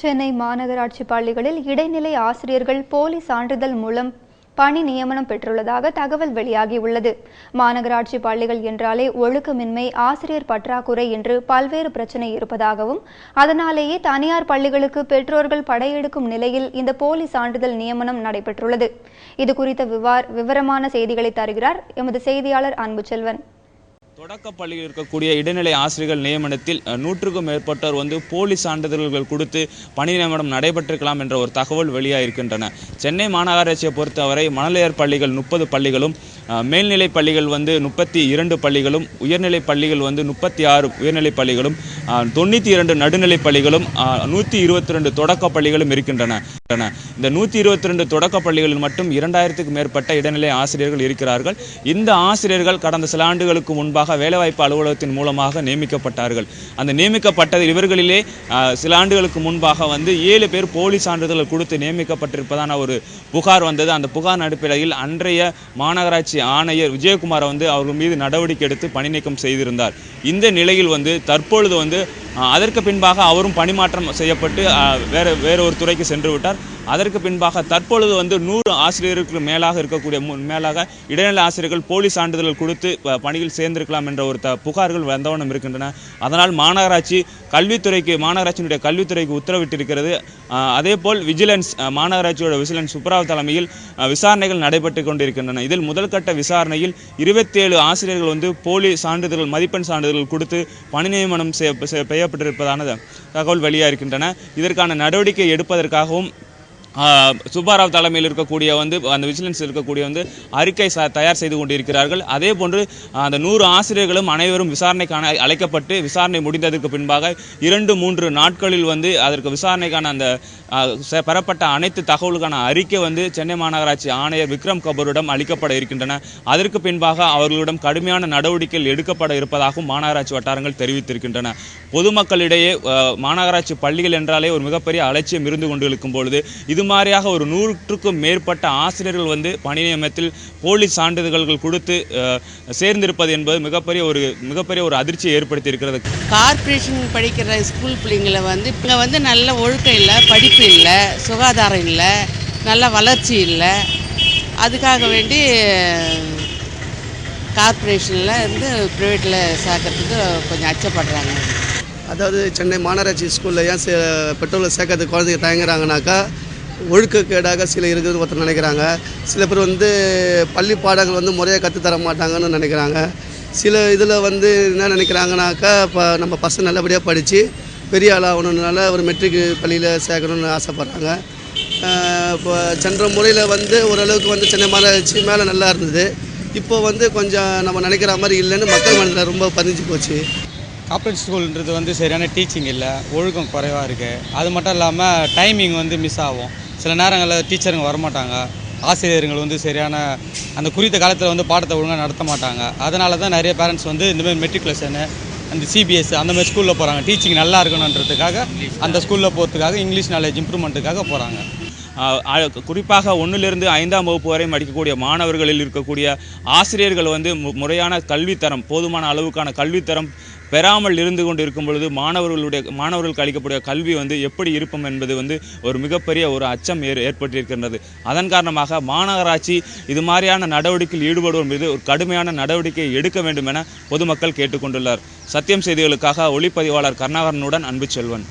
சென்னை மாநகராட்சி பள்ளிகளில் இடைநிலை ஆசிரியர்கள் போலி சான்றிதழ் மூலம் பணி நியமனம் பெற்றுள்ளதாக தகவல் வெளியாகியுள்ளது. மாநகராட்சி பள்ளிகள் என்றாலே ஒழுக்கமின்மை ஆசிரியர் பற்றாக்குறை என்று பல்வேறு பிரச்சனை இருப்பதாகவும் அதனாலேயே தனியார் பள்ளிகளுக்கு பெற்றோர்கள் படையெடுக்கும் நிலையில் இந்த போலி சான்றிதழ் நியமனம் நடைபெற்றுள்ளது. இது குறித்த விவார் விவரமான செய்திகளை தருகிறார் எமது செய்தியாளர் அன்புச்செல்வன். தொடக்க பள்ளியில் இருக்கக்கூடிய இடைநிலை ஆசிரியர்கள் நியமனத்தில் நூற்றுக்கும் மேற்பட்டோர் வந்து போலி சான்றிதழ்கள் கொடுத்து பணி நியமனம் நடைபெற்றிருக்கலாம் என்ற ஒரு தகவல் வெளியாகிருக்கின்றன சென்னை மாநகராட்சியை பொறுத்தவரை மணலையர் பள்ளிகள் முப்பது பள்ளிகளும் மேல்நிலை பள்ளிகள் வந்து முப்பத்தி இரண்டு பள்ளிகளும் உயர்நிலை பள்ளிகள் வந்து முப்பத்தி ஆறு உயர்நிலை பள்ளிகளும் தொண்ணூற்றி இரண்டு நடுநிலை பள்ளிகளும் நூற்றி இருபத்தி ரெண்டு தொடக்க பள்ளிகளும் இருக்கின்றன. இந்த நூற்றி இருபத்தி ரெண்டு தொடக்க பள்ளிகளில் மட்டும் இரண்டாயிரத்துக்கு மேற்பட்ட இடைநிலை ஆசிரியர்கள் இருக்கிறார்கள். இந்த ஆசிரியர்கள் கடந்த சில ஆண்டுகளுக்கு முன்பாக வேலைவாய்ப்பு அலுவலகத்தின் மூலமாக நியமிக்கப்பட்டார்கள். அந்த நியமிக்கப்பட்டது இவர்களிலே சில ஆண்டுகளுக்கு முன்பாக வந்து ஏழு பேர் போலி சான்றிதழ் கொடுத்து நியமிக்கப்பட்டிருப்பதான ஒரு புகார் வந்தது. அந்த புகார் அடிப்படையில் அன்றைய மாநகராட்சி ஆணையர் விஜயகுமாரை வந்து அவர்கள் மீது நடவடிக்கை எடுத்து பணி நீக்கம் செய்திருந்தார். இந்த நிலையில் வந்து தற்பொழுது வந்து அதற்கு பின்பாக அவரும் பணிமாற்றம் செய்யப்பட்டு வேறு வேறு ஒரு துறைக்கு சென்று விட்டார். அதற்கு பின்பாக தற்பொழுது வந்து நூறு ஆசிரியருக்கு மேலாக இருக்கக்கூடிய மேலாக இடைநிலை ஆசிரியர்கள் போலி சான்றிதழ் கொடுத்து பணியில் சேர்ந்திருக்கலாம் என்ற ஒரு த புகார்கள் வந்தவண்ணம் இருக்கின்றன. அதனால் மாநகராட்சி கல்வித்துறைக்கு மாநகராட்சியினுடைய கல்வித்துறைக்கு உத்தரவிட்டிருக்கிறது. ஆஹ், அதேபோல் விஜிலன்ஸ் மாநகராட்சியோட விஜிலன்ஸ் சுப்ராவ் தலைமையில் விசாரணைகள் நடைபெற்று கொண்டிருக்கின்றன. இதில் முதல் கட்ட விசாரணையில் இருபத்தேழு ஆசிரியர்கள் வந்து போலி சான்றிதழ்கள் மதிப்பெண் சான்றிதழ்கள் கொடுத்து பணி நியமனம் செய்ய செய்யப்பட்டிருப்பதான தகவல் வெளியாகிருக்கின்றன இதற்கான நடவடிக்கை எடுப்பதற்காகவும் சுப்பாராவ் தலைமையில் இருக்கக்கூடிய வந்து அந்த விஜிலன்ஸ் இருக்கக்கூடிய வந்து அறிக்கை தயார் செய்து கொண்டிருக்கிறார்கள். அதே போன்று அந்த நூறு ஆசிரியர்களும் அனைவரும் விசாரணைக்கான அழைக்கப்பட்டு விசாரணை முடிந்ததற்கு பின்பாக இரண்டு மூன்று நாட்களில் வந்து அதற்கு விசாரணைக்கான அந்த செ- பெறப்பட்ட அனைத்து தகவலுக்கான அறிக்கை வந்து சென்னை மாநகராட்சி ஆணையர் விக்ரம் கபூரிடம் அளிக்கப்பட இருக்கின்றன. அதற்கு பின்பாக அவர்களிடம் கடுமையான நடவடிக்கைகள் எடுக்கப்பட இருப்பதாகவும் மாநகராட்சி வட்டாரங்கள் தெரிவித்திருக்கின்றன. பொதுமக்களிடையே மாநகராட்சி பள்ளிகள் என்றாலே ஒரு மிகப்பெரிய அலட்சியம் இருந்து கொண்டு இருக்கும் பொழுது இது மாதிரியாக ஒரு நூற்றுக்கும் மேற்பட்ட ஆசிரியர்கள் வந்து பணி நியமனத்தில் போலி சான்றிதழ்கள் கொடுத்து சேர்ந்திருப்பது என்பது மிகப்பெரிய ஒரு மிகப்பெரிய ஒரு அதிர்ச்சியை ஏற்படுத்தி இருக்கிறது கார்ப்பரேஷன் படிக்கிற ஸ்கூல் பிள்ளைங்களை வந்து இங்கே வந்து நல்ல ஒழுக்கம் இல்லை படிப்பு இல்லை சுகாதாரம் இல்லை நல்ல வளர்ச்சி இல்லை. அதுக்காக வேண்டி கார்ப்பரேஷனில் இருந்து ப்ரைவேட்டில் சேர்க்கறதுக்கு கொஞ்சம் அச்சப்படுறாங்க. அதாவது சென்னை மாநகராட்சி ஸ்கூலில் ஏன் சே பெட்ரோலை சேர்க்கறதுக்கு குழந்தைங்க தயங்குறாங்கனாக்கா ஒழுக்கக்கேடாக சில இருக்குதுன்னு ஒருத்தர் நினைக்கிறாங்க. சில பேர் வந்து பள்ளி பாடங்கள் வந்து முறையாக கற்றுத்தர மாட்டாங்கன்னு நினைக்கிறாங்க. சில இதில் வந்து என்ன நினைக்கிறாங்கனாக்கா இப்போ நம்ம பசங்க நல்லபடியாக படித்து பெரிய ஆள் ஆகணுன்றனால ஒரு மெட்ரிக் பள்ளியில் சேர்க்கணும்னு ஆசைப்பட்றாங்க. இப்போ சென்ற முறையில் வந்து ஓரளவுக்கு வந்து சென்னை மாநகராட்சி மேலே நல்லா இருந்தது. இப்போ வந்து கொஞ்சம் நம்ம நினைக்கிற மாதிரி இல்லைன்னு மக்கள் மனதில் ரொம்ப பதிஞ்சு போச்சு. கார்ப்பரேட் ஸ்கூல்ன்றது வந்து சரியான டீச்சிங் இல்லை. ஒழுக்கம் குறைவாக இருக்குது அது மட்டும் இல்லாமல் டைமிங் வந்து மிஸ் ஆகும். சில நேரங்களில் டீச்சருங்க வரமாட்டாங்க. ஆசிரியர்கள் வந்து சரியான அந்த குறித்த காலத்தில் வந்து பாடத்தை ஒழுங்காக நடத்த மாட்டாங்க. அதனால தான் நிறைய பேரண்ட்ஸ் வந்து இந்தமாதிரி மெட்ரிகுலேஷனு அந்த சிபிஎஸ் அந்த மாதிரி ஸ்கூலில் போகிறாங்க டீச்சிங் நல்லா இருக்கணுன்றதுக்காக அந்த ஸ்கூலில் போகிறதுக்காக இங்கிலீஷ் நாலேஜ் இம்ப்ரூவ்மெண்ட்டுக்காக போகிறாங்க குறிப்பாக ஒன்றிலிருந்து ஐந்தாம் வகுப்பு வரை படிக்கக்கூடிய மாணவர்களில் இருக்கக்கூடிய ஆசிரியர்கள் வந்து மு- முறையான கல்வித்தரம் போதுமான அளவுக்கான கல்வித்தரம் பெறாமல் இருந்து கொண்டு இருக்கும் பொழுது மாணவர்களுடைய மாணவர்களுக்கு அளிக்கக்கூடிய கல்வி வந்து எப்படி இருக்கும் என்பது வந்து ஒரு மிகப்பெரிய ஒரு அச்சம் ஏற் ஏற்பட்டிருக்கின்றது. அதன் காரணமாக மாநகராட்சி இது மாதிரியான நடவடிக்கையில் ஈடுபடுவோர் மீது ஒரு கடுமையான நடவடிக்கை எடுக்க வேண்டும் என பொதுமக்கள் கேட்டுக்கொண்டுள்ளார். சத்தியம் செய்திகளுக்காக ஒளிப்பதிவாளர் கருணாகரனுடன் அன்பு செல்வன்